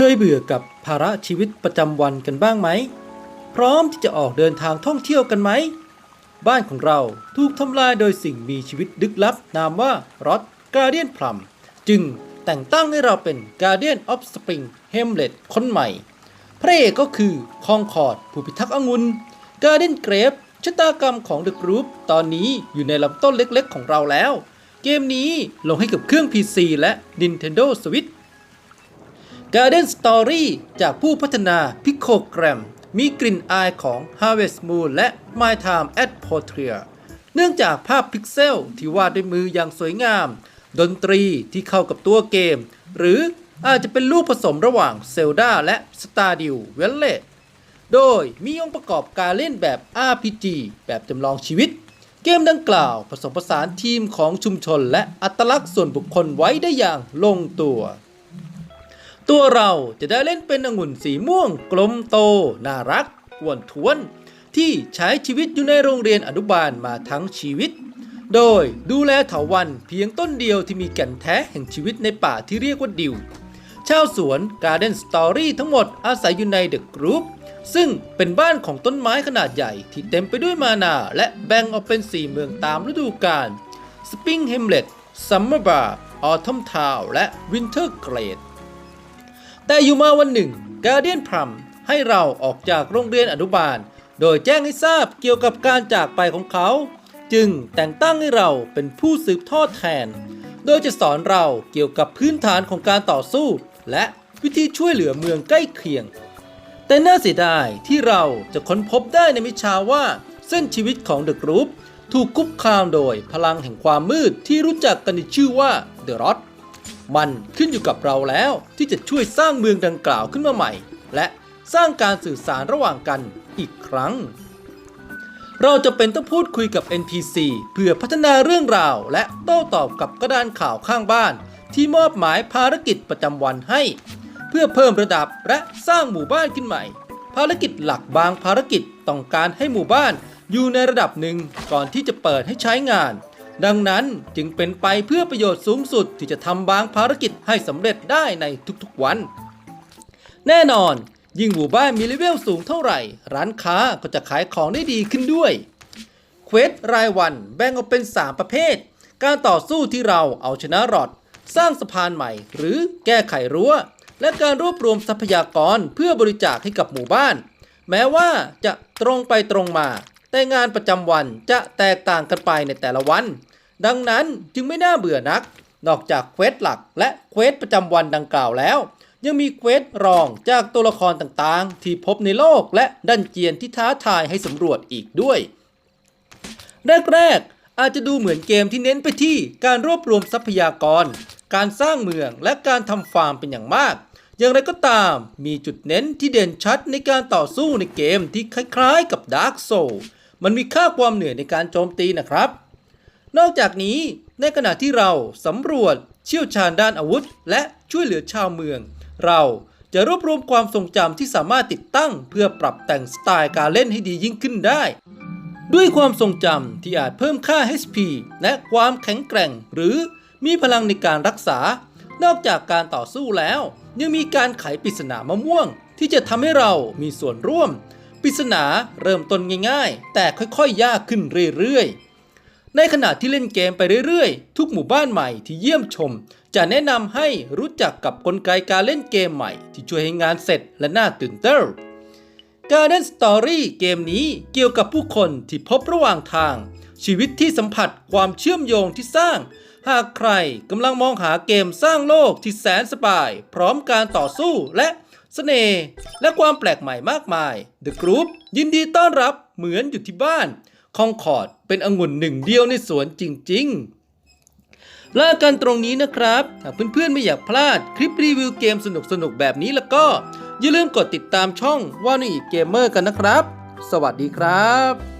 เคยเบื่อกับภาระชีวิตประจำวันกันบ้างไหม พร้อมที่จะออกเดินทางท่องเที่ยวกันไหม บ้านของเราถูกทำลายโดยสิ่งมีชีวิตลึกลับ นามว่ารอดการเดียนพลัมจึงแต่งตั้งให้เราเป็น Guardian of Spring Hamlet คนใหม่ พระเอกก็คือคองคอร์ดผู้พิทักษ์องุ่น Garden Grape ชะตากรรมของ The Group ตอนนี้อยู่ในลำต้นเล็กๆของเราแล้ว เกมนี้ลงให้กับเครื่อง PC และ Nintendo Switch Garden Story จากผู้พัฒนา Picogram มีกลิ่นอายของ Harvest Moon และ My Time at Portria เนื่องจากภาพพิกเซลที่วาดด้วยมืออย่างสวยงาม ดนตรีที่เข้ากับตัวเกม หรืออาจจะเป็นลูกผสมระหว่าง Zelda และ Stardew Valley โดยมีองค์ประกอบการเล่นแบบ RPG แบบจำลองชีวิต เกมดังกล่าวผสมผสานทีมของชุมชนและอัตลักษณ์ส่วนบุคคลไว้ได้อย่างลงตัว ตัวเราจะได้เล่นเป็นองุ่นสีม่วง กลมโต น่ารักอ้วนท้วน ที่ใช้ชีวิตอยู่ในโรงเรียนอนุบาลมาทั้งชีวิต โดยดูแลเถาวันเพียงต้นเดียวที่มีแก่นแท้แห่งชีวิตในป่าที่เรียกว่าดิวชาวสวน Garden Story ทั้งหมดอาศัยอยู่ในเดอะกรุ๊ปซึ่งเป็นบ้านของต้นไม้ขนาดใหญ่ที่เต็มไปด้วยมานา และแบ่งออกเป็น 4 เมืองตามฤดูกาล Spring Hamlet Summer Bar Autumn Town และ Winter Glade แต่อยู่มาวันหนึ่ง Guardian Plum ให้เราออกจากโรงเรียนอนุบาล โดยแจ้งให้ทราบเกี่ยวกับการจากไปของเขา จึงแต่งตั้งให้เราเป็นผู้สืบทอดแทน โดยจะสอนเราเกี่ยวกับพื้นฐานของการต่อสู้ และวิธีช่วยเหลือเมืองใกล้เคียง แต่น่าเสียดายที่เราจะค้นพบได้ในมิชาว่าเส้นชีวิตของเดอะกรุ๊ปถูกคุกคามโดยพลังแห่งความมืดที่รู้จักกันในชื่อว่าเดอะร็อด มันขึ้นอยู่กับเราแล้วที่จะช่วยสร้างเมืองดังกล่าวขึ้นมาใหม่ และสร้างการสื่อสารระหว่างกันอีกครั้ง เราจะเป็นต้องพูดคุยกับ NPC เพื่อพัฒนาเรื่องราว และโต้ตอบกับกระดานข่าวข้างบ้าน ที่มอบหมายภารกิจประจำวันให้ เพื่อเพิ่มระดับและสร้างหมู่บ้านขึ้นใหม่ ภารกิจหลักบางภารกิจต้องการให้หมู่บ้านอยู่ในระดับหนึ่งก่อนที่จะเปิดให้ใช้งาน ดังนั้นจึงเป็นไปเพื่อประโยชน์สูงสุดที่จะทำบางภารกิจให้สำเร็จได้ในทุกๆวัน แน่นอน ยิ่งหมู่บ้านมีเลเวลสูงเท่าไหร่ ร้านค้าก็จะขายของได้ดีขึ้นด้วยเควสรายวันแบ่งออกเป็น 3 ประเภท การต่อสู้ที่เราเอาชนะรอด สร้างสะพานใหม่ หรือแก้ไขรั้ว และการรวบรวมทรัพยากรเพื่อบริจาคให้กับหมู่บ้าน แม้ว่าจะตรงไปตรงมา แต่งานประจำวันจะแตกต่างกันไปในแต่ละวัน ดังนั้นจึงไม่น่าเบื่อนัก นอกจากเควสหลักและเควสประจำวันดังกล่าวแล้ว ยังมีเควสรองจากตัวละครต่างๆ ที่พบในโลกและดันเจียนที่ท้าทายให้สำรวจอีกด้วย แรกๆอาจจะดูเหมือนเกมที่เน้นไปที่การรวบรวมทรัพยากร การสร้างเมืองและการทำฟาร์มเป็นอย่างมากอย่างไรก็ตามมีจุดเน้นที่เด่นชัดในการต่อสู้ในเกมที่คล้ายๆกับ Dark Soul มันมีค่าความเหนื่อยในการโจมตีนะครับ นอกจากนี้ในขณะที่เราสำรวจเชี่ยวชาญด้านอาวุธ และช่วยเหลือชาวเมือง เราจะรวบรวมความทรงจำที่สามารถติดตั้ง เพื่อปรับแต่งสไตล์การเล่นให้ดียิ่งขึ้นได้ ด้วยความทรงจำที่อาจเพิ่มค่า HP และความแข็งแกร่ง หรือมีพลังในการรักษา นอกจากการต่อสู้แล้ว ยังมีการไขปริศนามะม่วง ที่จะทำให้เรามีส่วนร่วม ปริศนาเริ่มต้นง่ายๆ แต่ค่อยๆ ยากขึ้นเรื่อยๆ ในขณะที่เล่นเกมไปเรื่อยๆ ทุกหมู่บ้านใหม่ที่เยี่ยมชม จะแนะนำให้รู้จักกับกลไกการเล่นเกมใหม่ ที่ช่วยให้งานเสร็จและน่าตื่นเต้น Garden Story เกมนี้เกี่ยวกับผู้คนที่พบระหว่างทาง ชีวิตที่สัมผัสความเชื่อมโยงที่สร้าง หากใครกำลังมองหาเกมสร้างโลกที่แสนสบาย พร้อมการต่อสู้และ สน่ห์และความแปลกใหม่มากมาย The Group ยินดีต้อนรับเหมือนอยู่ที่บ้านคองคอร์ดเป็นองุ่นหนึ่งเดียวในสวนจริงๆลากันตรงนี้นะครับ หากเพื่อนๆไม่อยากพลาดคลิปรีวิวเกมสนุกๆ แบบนี้แล้วก็ อย่าลืมกดติดตามช่องว่านี่เกมเมอร์กันนะครับ สวัสดีครับ